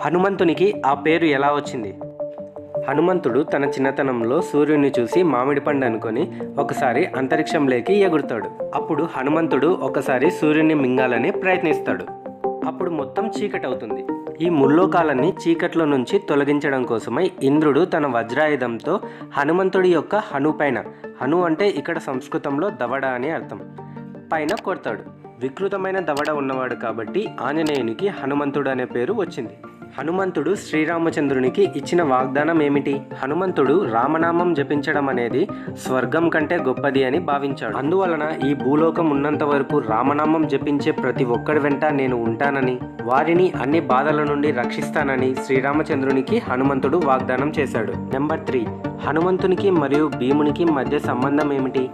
హనుమంతునికి ఆ పేరు ఎలా వచ్చింది? హనుమంతుడు తన చిన్నతనంలో సూర్యుడిని చూసి మామిడి పండు అనుకొని ఒకసారి అంతరిక్షంలోకి ఎగురుతాడు. అప్పుడు హనుమంతుడు ఒకసారి సూర్యుని మింగాలని ప్రయత్నిస్తాడు. అప్పుడు మొత్తం చీకటి అవుతుంది ఈ ముల్లోకాలన్నీ చీకట్లో నుంచి తొలగించడం కోసమై ఇంద్రుడు తన వజ్రాయుధంతో హనుమంతుడి యొక్క హను పైన హను అంటే ఇక్కడ సంస్కృతంలో దవడ అని అర్థం పైన కొడతాడు. వికృతమైన దవడ ఉన్నవాడు కాబట్టి ఆంజనేయునికి హనుమంతుడు అనే పేరు వచ్చింది. హనుమంతుడు శ్రీరామచంద్రునికి ఇచ్చిన వాగ్దానం ఏమిటి? హనుమంతుడు రామనామం జపించడం అనేది స్వర్గం కంటే గొప్పది అని భావించాడు. అందువలన ఈ భూలోకం ఉన్నంత వరకు రామనామం జపించే ప్రతి ఒక్కడి వెంట నేను ఉంటానని వారిని అన్ని బాధల నుండి రక్షిస్తానని శ్రీరామచంద్రునికి హనుమంతుడు వాగ్దానం చేశాడు. Number three. హనుమంతునికి మరియు భీమునికి మధ్య సంబంధం ఏమిటి?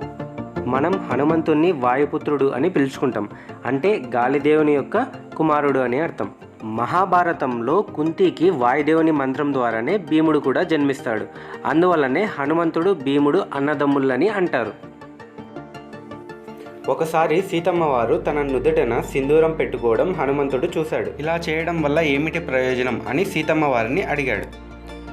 మనం హనుమంతుణ్ణి వాయుపుత్రుడు అని పిలుచుకుంటాం. అంటే గాలిదేవుని యొక్క కుమారుడు అని అర్థం. మహాభారతంలో కుంతికి వాయుదేవుని మంత్రం ద్వారానే భీముడు కూడా జన్మిస్తాడు. అందువల్లనే హనుమంతుడు భీముడు అన్నదమ్ముళ్ళని అంటారు. ఒకసారి సీతమ్మ వారు తన నుదుటన సింధూరం పెట్టుకోవడం హనుమంతుడు చూశాడు. ఇలా చేయడం వల్ల ఏమిటి ప్రయోజనం అని సీతమ్మ వారిని అడిగాడు.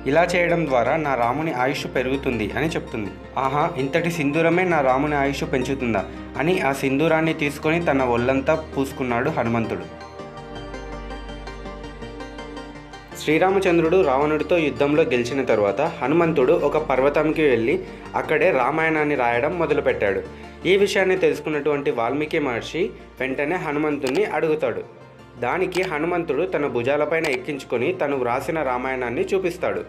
ఇలా చేయడం ద్వారా నా రాముని ఆయుష్ పెరుగుతుంది అని చెప్తుంది. ఆహా ఇంతటి సింధూరమే నా రాముని ఆయుష్ పెంచుతుందా అని ఆ సింధూరాన్ని తీసుకొని తన ఒళ్ళంతా పూసుకున్నాడు హనుమంతుడు. శ్రీరామచంద్రుడు రావణుడితో యుద్ధంలో గెలిచిన తరువాత హనుమంతుడు ఒక పర్వతంకి వెళ్ళి అక్కడే రామాయణాన్ని రాయడం మొదలుపెట్టాడు. ఈ విషయాన్ని తెలుసుకున్నటువంటి వాల్మీకి మహర్షి వెంటనే హనుమంతుణ్ణి అడుగుతాడు. దానికి హనుమంతుడు తన భుజాలపైన ఎక్కించుకొని తను వ్రాసిన రామాయణాన్ని చూపిస్తాడు.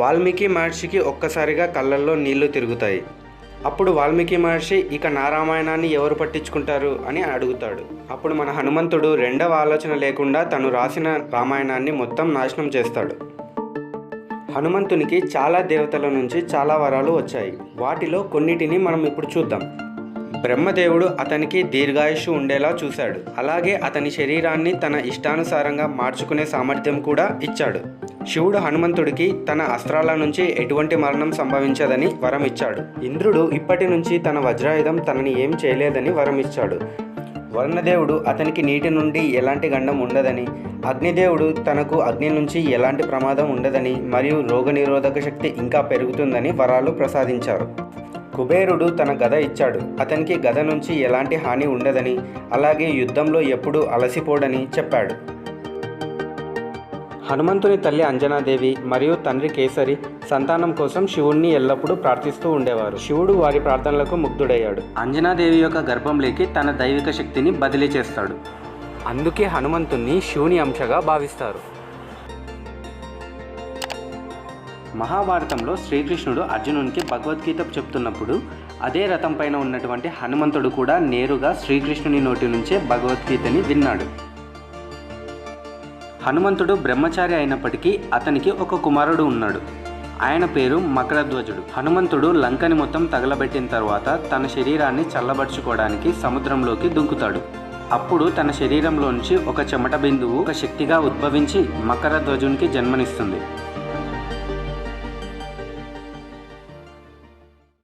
వాల్మీకి మహర్షికి ఒక్కసారిగా కళ్ళల్లో నీళ్ళు తిరుగుతాయి. అప్పుడు వాల్మీకి మహర్షి ఇక నా రామాయణాన్ని ఎవరు పట్టించుకుంటారు? అని అడుగుతాడు. అప్పుడు మన హనుమంతుడు రెండవ ఆలోచన లేకుండా తను రాసిన రామాయణాన్ని మొత్తం నాశనం చేస్తాడు. హనుమంతునికి చాలా దేవతల నుంచి చాలా వరాలు వచ్చాయి. వాటిలో కొన్నిటిని మనం ఇప్పుడు చూద్దాం. బ్రహ్మదేవుడు అతనికి దీర్ఘాయుషు ఉండేలా చూశాడు. అలాగే అతని శరీరాన్ని తన ఇష్టానుసారంగా మార్చుకునే సామర్థ్యం కూడా ఇచ్చాడు. శివుడు హనుమంతుడికి తన అస్త్రాల నుంచి ఎటువంటి మరణం సంభవించదని వరం ఇచ్చాడు. ఇంద్రుడు ఇప్పటి నుంచి తన వజ్రాయుధం తనని ఏం చేయలేదని వరం ఇచ్చాడు. వర్ణదేవుడు అతనికి నీటి నుండి ఎలాంటి గండం ఉండదని అగ్నిదేవుడు తనకు అగ్ని నుంచి ఎలాంటి ప్రమాదం ఉండదని మరియు రోగనిరోధక శక్తి ఇంకా పెరుగుతుందని వరాలు ప్రసాదించారు. కుబేరుడు తన గద ఇచ్చాడు. అతనికి గద నుంచి ఎలాంటి హాని ఉండదని అలాగే యుద్ధంలో ఎప్పుడూ అలసిపోడని చెప్పాడు. హనుమంతుని తల్లి అంజనాదేవి మరియు తండ్రి కేసరి సంతానం కోసం శివుణ్ణి ఎల్లప్పుడూ ప్రార్థిస్తూ ఉండేవారు. శివుడు వారి ప్రార్థనలకు ముగ్ధుడయ్యాడు. అంజనాదేవి యొక్క గర్భంలోకి తన దైవిక శక్తిని బదిలీ చేస్తాడు. అందుకే హనుమంతుణ్ణి శివుని అంశగా భావిస్తారు. మహాభారతంలో శ్రీకృష్ణుడు అర్జునునికి భగవద్గీత చెప్తున్నప్పుడు అదే రథం పైన ఉన్నటువంటి హనుమంతుడు కూడా నేరుగా శ్రీకృష్ణుని నోటి నుంచే భగవద్గీతని విన్నాడు. హనుమంతుడు బ్రహ్మచారి అయినప్పటికీ అతనికి ఒక కుమారుడు ఉన్నాడు. ఆయన పేరు మకరధ్వజుడు. హనుమంతుడు లంకని మొత్తం తగలబెట్టిన తర్వాత తన శరీరాన్ని చల్లబరుచుకోవడానికి సముద్రంలోకి దుంకుతాడు. అప్పుడు తన శరీరంలోంచి ఒక చెమట బిందువు ఒక శక్తిగా ఉద్భవించి మకరధ్వజునికి జన్మనిస్తుంది.